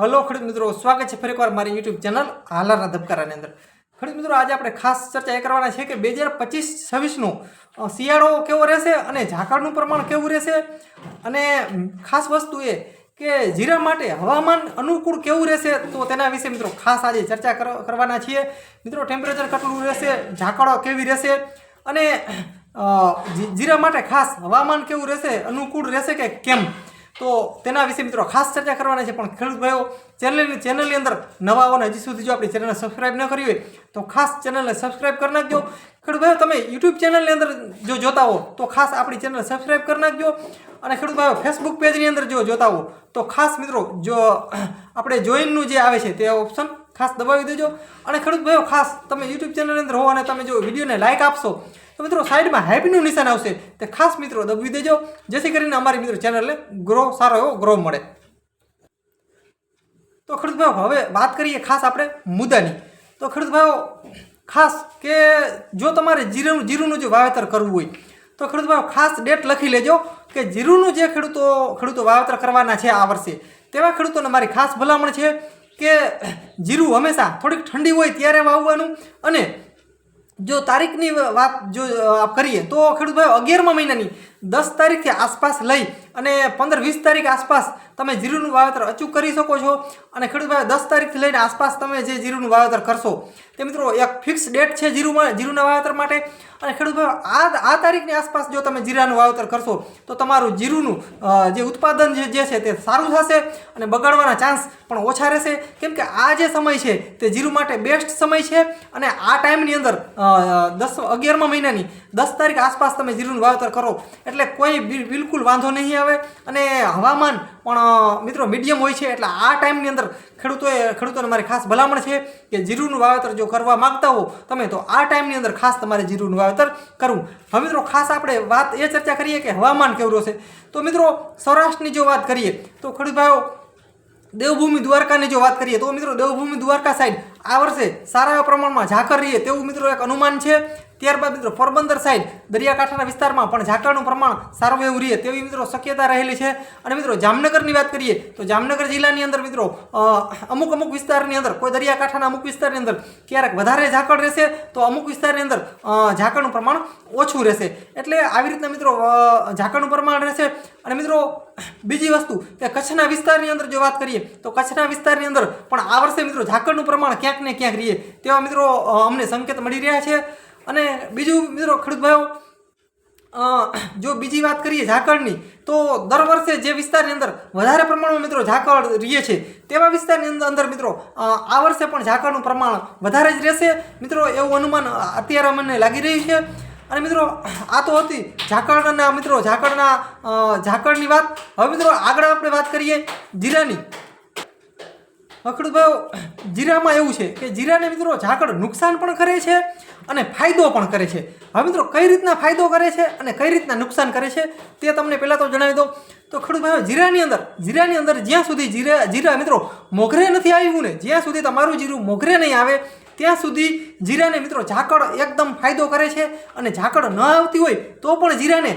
Hello ખેડૂત મિત્રો, સ્વાગત છે ફરી એકવાર મારી યુટ્યુબ ચેનલ હાલારના ધબકારાની અંદર. ખેડૂત મિત્રો, આજે આપણે ખાસ ચર્ચા એ કરવાના છે કે બે હજાર પચીસ, છવ્વીસનું શિયાળો કેવો રહેશે અને ઝાકળનું પ્રમાણ કેવું રહેશે? અને ખાસ વસ્તુ એ કે જીરા માટે હવામાન અનુકૂળ કેવું રહેશે? તો તેના વિશે મિત્રો ખાસ આજે ચર્ચા કર- કરવાના છીએ. મિત્રો ટેમ્પરેચર કેટલું રહેશે? ઝાકળો કેવી રહેશે? અને જીરા માટે ખાસ હવામાન કેવું રહેશે? અનુકૂળ રહેશે કે કેમ? તો તેના વિશે મિત્રો ખાસ ચર્ચા કરવાના છે, પણ ખેડૂત ભાઈઓ ચેનલની ચેનલની અંદર નવા આવવાના હજી સુધી જો આપણી ચેનલને સબસ્ક્રાઈબ ન કરી હોય, તો ખાસ ચેનલને સબસ્ક્રાઇબ કરી નાખજો. ખેડૂત ભાઈઓ તમે યુટ્યુબ ચેનલની અંદર જો જોતા હો, તો ખાસ આપણી ચેનલ સબસ્ક્રાઇબ કરી નાખજો. અને ખેડૂત ભાઈઓ ફેસબુક પેજની અંદર જો જોતા હો, તો ખાસ મિત્રો, જો આપણે જોઈનનું જે આવે છે તે ઓપ્શન ખાસ દબાવી દેજો. અને ખેડૂત ભાઈઓ ખાસ તમે યુટ્યુબ ચેનલની અંદર હો અને તમે જો વિડીયોને લાઇક આપશો, તો મિત્રો સાઈડમાં હેપીનું નિશાન આવશે. તે ખાસ મિત્રો દબાવી દેજો, જેથી કરીને અમારી મિત્રો ચેનલને ગ્રો સારો એવો ગ્રો મળે. તો ખેડૂત ભાઈઓ હવે વાત કરીએ ખાસ આપણે મુદ્દાની. તો ખેડૂત ભાઈઓ ખાસ કે જો તમારે જીરું જીરુંનું જો વાવેતર કરવું હોય, તો ખેડૂત ભાઈઓ ખાસ ડેટ લખી લેજો કે જીરુંનું જે ખેડૂતો ખેડૂતો વાવેતર કરવાના છે આ વર્ષે, તેવા ખેડૂતોને મારી ખાસ ભલામણ છે કે જીરું હંમેશા થોડીક ઠંડી હોય ત્યારે વાવવાનું અને જો તારીખની વાત જો આપ કરીએ તો ખેડૂત ભાઈઓ અગિયારમા મહિનાની દસ તારીખથી આસપાસ લઈ અને પંદર વીસ તારીખ આસપાસ તમે જીરુંનું વાવેતર અચૂક કરી શકો છો. અને ખેડૂત ભાઈઓ દસ તારીખથી લઈને આસપાસ તમે જે જીરુંનું વાવેતર કરશો, તે મિત્રો એક ફિક્સ ડેટ છે જીરુમાં, જીરુના વાવેતર માટે. અને ખેડૂત ભાઈ આ આ તારીખની આસપાસ જો તમે જીરાનું વાવેતર કરશો, તો તમારું જીરુંનું જે ઉત્પાદન જે છે તે સારું થશે અને બગાડવાના ચાન્સ પણ ઓછા રહેશે. કેમ કે આ જે સમય છે તે જીરું માટે બેસ્ટ સમય છે અને આ ટાઈમની અંદર દસ અગિયારમા મહિનાની દસ તારીખ આસપાસ તમે જીરુંનું વાવેતર કરો એટલે કોઈ બિલ- બિલકુલ વાંધો નહીં આવે. અને હવામાન પણ મિત્રો મીડિયમ હોય છે, એટલે આ ટાઈમની અંદર ખેડૂતોએ ખેડૂતોને મારી ખાસ ભલામણ છે કે જીરુંનું વાવેતર જો કરવા માંગતા હો તમે, તો આ ટાઈમની અંદર ખાસ તમારે જીરુંનું વાવેતર કરવું. હવે મિત્રો ખાસ આપણે વાત એ ચર્ચા કરીએ કે હવામાન કેવું રહેશે. તો મિત્રો સૌરાષ્ટ્રની જો વાત કરીએ, તો ખેડૂત ભાઈઓ, દેવભૂમિ દ્વારકાની જો વાત કરીએ, તો મિત્રો દેવભૂમિ દ્વારકા સાઈડ આ વર્ષે સારા પ્રમાણમાં ઝાકર રહીએ તેવું મિત્રો એક અનુમાન છે. ત્યારબાદ મિત્રો, પોરબંદર સાઈડ, દરિયાકાંઠાના વિસ્તારમાં પણ ઝાકળનું પ્રમાણ સારું એવું રહે તેવી મિત્રો શક્યતા રહેલી છે. અને મિત્રો, જામનગરની વાત કરીએ તો જામનગર જિલ્લાની અંદર મિત્રો અમુક અમુક વિસ્તારની અંદર, કોઈ દરિયાકાંઠાના અમુક વિસ્તારની અંદર ક્યારેક વધારે ઝાકળ રહેશે, તો અમુક વિસ્તારની અંદર ઝાકળનું પ્રમાણ ઓછું રહેશે. એટલે આવી રીતના મિત્રો ઝાકળનું પ્રમાણ રહેશે. અને મિત્રો, બીજી વસ્તુ કે કચ્છના વિસ્તારની અંદર જો વાત કરીએ, તો કચ્છના વિસ્તારની અંદર પણ આ વર્ષે મિત્રો ઝાકળનું પ્રમાણ ક્યાંક ને ક્યાંક રહીએ તેવા મિત્રો અમને સંકેત મળી રહ્યા છે. અને બીજું મિત્રો ખેડૂત ભાઈઓ જો બીજી વાત કરીએ ઝાકળની, તો દર વર્ષે જે વિસ્તારની અંદર વધારે પ્રમાણમાં મિત્રો ઝાકળ રહીએ છે, તેવા વિસ્તારની અંદર મિત્રો આ વર્ષે પણ ઝાકળનું પ્રમાણ વધારે જ રહેશે. મિત્રો, એવું અનુમાન અત્યારે મને લાગી રહ્યું છે. અને મિત્રો, આ તો હતી ઝાકળના મિત્રો, ઝાકળના ઝાકળની વાત. હવે મિત્રો આગળ આપણે વાત કરીએ જીરાની. ખેડૂત ભાઈ, જીરામાં એવું છે કે જીરાને મિત્રો ઝાકળ નુકસાન પણ કરે છે અને ફાયદો પણ કરે છે. હવે મિત્રો કઈ રીતના ફાયદો કરે છે અને કઈ રીતના નુકસાન કરે છે તે તમને પહેલાં તો જણાવી દઉં. તો ખેડૂત ભાઈઓ જીરાની અંદર જીરાની અંદર જ્યાં સુધી જીરા જીરા મિત્રો મોઘરે નથી આવ્યું ને, જ્યાં સુધી તમારું જીરું મોઘરે નહીં આવે, ત્યાં સુધી જીરાને મિત્રો ઝાકળ એકદમ ફાયદો કરે છે અને ઝાકળ ન આવતી હોય તો પણ જીરાને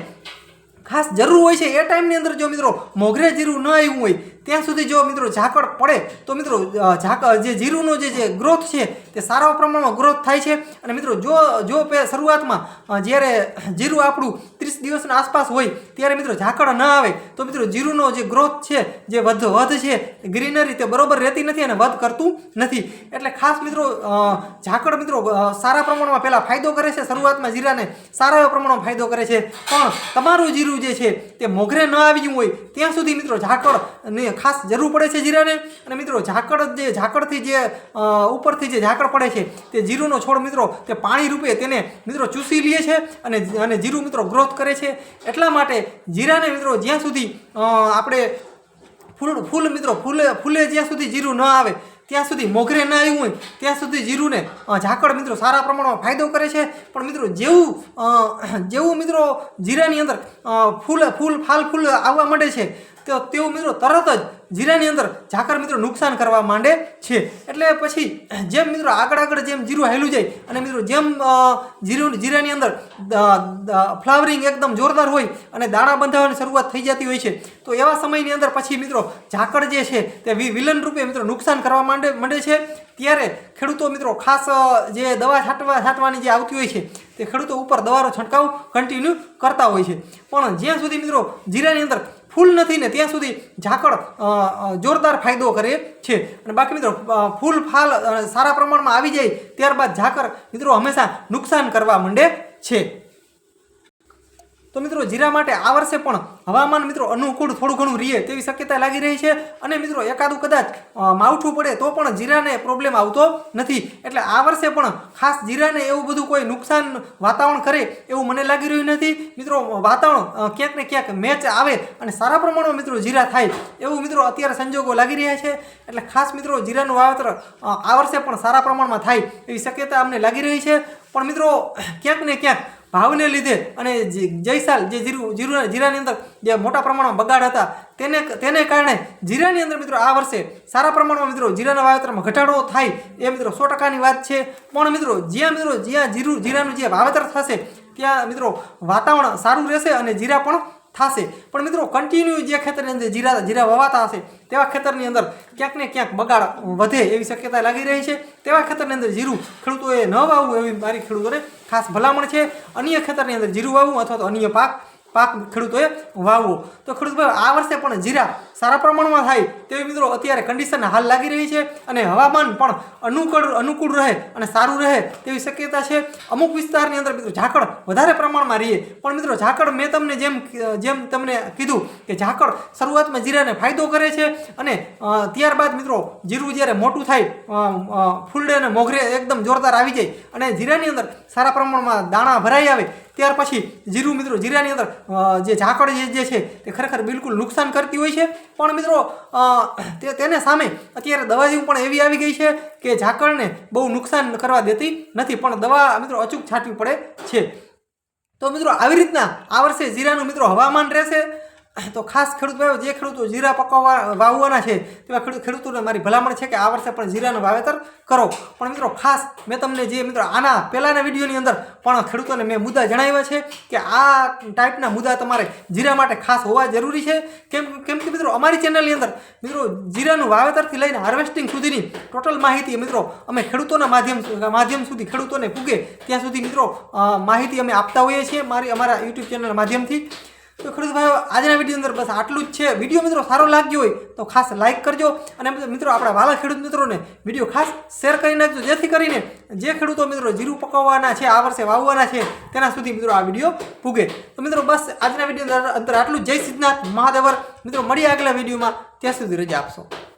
ખાસ જરૂર હોય છે. એ ટાઈમની અંદર જો મિત્રો મોઘરે જીરું ન આવ્યું હોય ત્યાં સુધી જો મિત્રો ઝાકળ પડે, તો મિત્રો ઝાકળ ઝાક, જે જીરુંનો જે જે ગ્રોથ છે, તે સારા પ્રમાણમાં ગ્રોથ થાય છે. અને મિત્રો, જો જો શરૂઆતમાં જ્યારે જીરું આપણું ત્રીસ દિવસના આસપાસ હોય, ત્યારે મિત્રો ઝાકળ ન આવે. તો મિત્રો, જીરુનો જે ગ્રોથ છે, જે વધ વધ છે ગ્રીનરી તે બરોબર રહેતી નથી અને વધ કરતું નથી. એટલે ખાસ મિત્રો ઝાકળ મિત્રો સારા પ્રમાણમાં પહેલાં ફાયદો કરે છે શરૂઆતમાં જીરાને સારા પ્રમાણમાં ફાયદો કરે છે. પણ તમારું જીરું જે છે, તે મોઘરે ન આવ્યું હોય, ત્યાં સુધી મિત્રો ઝાકળ ખાસ જરૂર પડે છે જીરાને. અને મિત્રો, ઝાકળ જે, ઝાકળથી જે ઉપરથી જે ઝાકળ પડે છે, તે જીરુંનો છોડ મિત્રો, તે પાણી રૂપે તેને મિત્રો ચૂસી લે છે અને અને જીરું મિત્રો ગ્રોથ કરે છે. એટલા માટે જીરાને મિત્રો, જ્યાં સુધી આપણે ફૂલ ફૂલ મિત્રો, ફૂલે ફૂલે જ્યાં સુધી જીરું ન આવે, ત્યાં સુધી મોગરે ના આવ્યું હોય, ત્યાં સુધી જીરુંને ઝાકળ મિત્રો સારા પ્રમાણમાં ફાયદો કરે છે. પણ મિત્રો, જેવું જેવું મિત્રો જીરાની અંદર ફૂલ ફૂલ, ફાલ ફૂલ આવવા માંડે છે તો તેઓ મિત્રો તરત જ જીરાની અંદર ઝાકર મિત્રો નુકસાન કરવા માંડે છે. એટલે પછી જેમ મિત્રો આગળ આગળ જેમ જીરું હાલ્યું જાય અને મિત્રો જેમ જીરું, જીરાની અંદર ફ્લાવરિંગ એકદમ જોરદાર હોય અને દાણા બંધાવવાની શરૂઆત થઈ જતી હોય છે, તો એવા સમયની અંદર પછી મિત્રો ઝાકળ જે છે તે વિલન રૂપે મિત્રો નુકસાન કરવા માંડે માંડે છે. ત્યારે ખેડૂતો મિત્રો ખાસ જે દવા છાંટવા, છાંટવાની જે આવતી હોય છે તે ખેડૂતો ઉપર દવાનો છંટકાવ કન્ટિન્યુ કરતા હોય છે. પણ જ્યાં સુધી મિત્રો જીરાની અંદર ફૂલ નથી ને ત્યાં સુધી ઝાકળ જોરદાર ફાયદો કરે છે. અને બાકી મિત્રો ફૂલ ફાલ સારા પ્રમાણમાં આવી જાય ત્યારબાદ ઝાકળ મિત્રો હંમેશા નુકસાન કરવા માંડે છે. તો મિત્રો જીરા માટે આ વર્ષે પણ હવામાન મિત્રો અનુકૂળ થોડું ઘણું રહે તેવી શક્યતા લાગી રહી છે. અને મિત્રો એકાદું કદાચ માવઠું પડે તો પણ જીરાને પ્રોબ્લેમ આવતો નથી. એટલે આ વર્ષે પણ ખાસ જીરાને એવું બધું કોઈ નુકસાન વાતાવરણ કરે એવું મને લાગી રહ્યું નથી. મિત્રો, વાતાવરણ ક્યાંક ને ક્યાંક મેચ આવે અને સારા પ્રમાણમાં મિત્રો જીરા થાય એવું મિત્રો અત્યારે સંજોગો લાગી રહ્યા છે. એટલે ખાસ મિત્રો જીરાનું વાવેતર આ વર્ષે પણ સારા પ્રમાણમાં થાય એવી શક્યતા અમને લાગી રહી છે. પણ મિત્રો, ક્યાંક ને ક્યાંક ભાવને લીધે અને જે જય જે જીરું જીરું, જીરાની અંદર જે મોટા પ્રમાણમાં બગાડ હતા, તેને તેને કારણે જીરાની અંદર મિત્રો આ વર્ષે સારા પ્રમાણમાં મિત્રો જીરાના વાવેતરમાં ઘટાડો થાય એ મિત્રો સો ટકાની વાત છે. પણ મિત્રો જ્યાં મિત્રો જ્યાં જીરું, જીરાનું જે વાવેતર થશે, ત્યાં મિત્રો વાતાવરણ સારું રહેશે અને જીરા પણ થશે. પણ મિત્રો કન્ટિન્યુ જે ખેતરની અંદર જીરા જીરા વવાતા હશે, તેવા ખેતરની અંદર ક્યાંક ને ક્યાંક બગાડ વધે એવી શક્યતા લાગી રહી છે. તેવા ખેતરની અંદર જીરું ખેડૂતોએ ન વાવવું એવી મારી ખેડૂતોને ખાસ ભલામણ છે. અન્ય ખેતરની અંદર જીરું વાવવું અથવા તો અન્ય પાક પાક ખેડૂતોએ વાવવો. તો ખેડૂત ભાઈ આ વર્ષે પણ જીરા સારા પ્રમાણમાં થાય તેવી મિત્રો અત્યારે કન્ડિશન હાલ લાગી રહી છે અને હવામાન પણ અનુકૂળ અનુકૂળ રહે અને સારું રહે તેવી શક્યતા છે. અમુક વિસ્તારની અંદર મિત્રો ઝાકળ વધારે પ્રમાણમાં રહીએ. પણ મિત્રો ઝાકળ મેં તમને જેમ જેમ તમને કીધું કે ઝાકળ શરૂઆતમાં જીરાને ફાયદો કરે છે અને ત્યારબાદ મિત્રો જીરું જ્યારે મોટું થાય ફૂલડે અને મોઘરે એકદમ જોરદાર આવી જાય અને જીરાની અંદર સારા પ્રમાણમાં દાણા ભરાઈ આવે ત્યાર પછી જીરું મિત્રો જીરાની અંદર જે ઝાકળ જે છે તે ખરેખર બિલકુલ નુકસાન કરતી હોય છે. પણ મિત્રો તેને સામે અત્યારે દવાઓ પણ એવી આવી ગઈ છે કે ઝાકળને બહુ નુકસાન કરવા દેતી નથી, પણ દવા મિત્રો અચૂક છાંટવી પડે છે. તો મિત્રો, આવી રીતના આ વર્ષે જીરાનું મિત્રો હવામાન રહેશે. તો ખાસ ખેડૂત ભાઈઓ, જે ખેડૂતો જીરા પકવવા, વાવવાના છે, તેવા ખેડૂત ખેડૂતોને મારી ભલામણ છે કે આ વર્ષે પણ જીરાનું વાવેતર કરો. પણ મિત્રો, ખાસ મેં તમને જે મિત્રો, આના પહેલાંના વિડીયોની અંદર પણ ખેડૂતોને મેં મુદ્દા જણાવ્યા છે કે આ ટાઈપના મુદ્દા તમારે જીરા માટે ખાસ હોવા જરૂરી છે. કેમ કેમ કે મિત્રો, અમારી ચેનલની અંદર, મિત્રો, જીરાનું વાવેતરથી લઈને હાર્વેસ્ટિંગ સુધીની ટોટલ માહિતી મિત્રો, અમે ખેડૂતોના માધ્યમ માધ્યમ સુધી ખેડૂતોને પૂગે, ત્યાં સુધી મિત્રો માહિતી અમે આપતા હોઈએ છીએ મારી અમારા યુટ્યુબ ચેનલ માધ્યમથી. તો ખેડૂત ભાઈઓ, આજના વીડિયો અંદર બસ આટલું જ છે. વીડિયો મિત્રો સારો લાગ્યો હોય તો ખાસ લાઇક કરજો અને મિત્રો, આપણા વાલા ખેડૂત મિત્રોને વીડિયો ખાસ શેર કરી નાખજો. જેથી કરીને જે ખેડૂતો મિત્રો જીરું પકવવાના છે, આ વર્ષે વાવવાના છે, તેના સુધી મિત્રો આ વીડિયો પૂગે. તો મિત્રો બસ આજના વીડિયો અંદર આટલું જય સિદ્ધનાથ મહાદેવર. મિત્રો મળીએ આગલા વિડીયોમાં. ત્યાં સુધી રજા આપશો.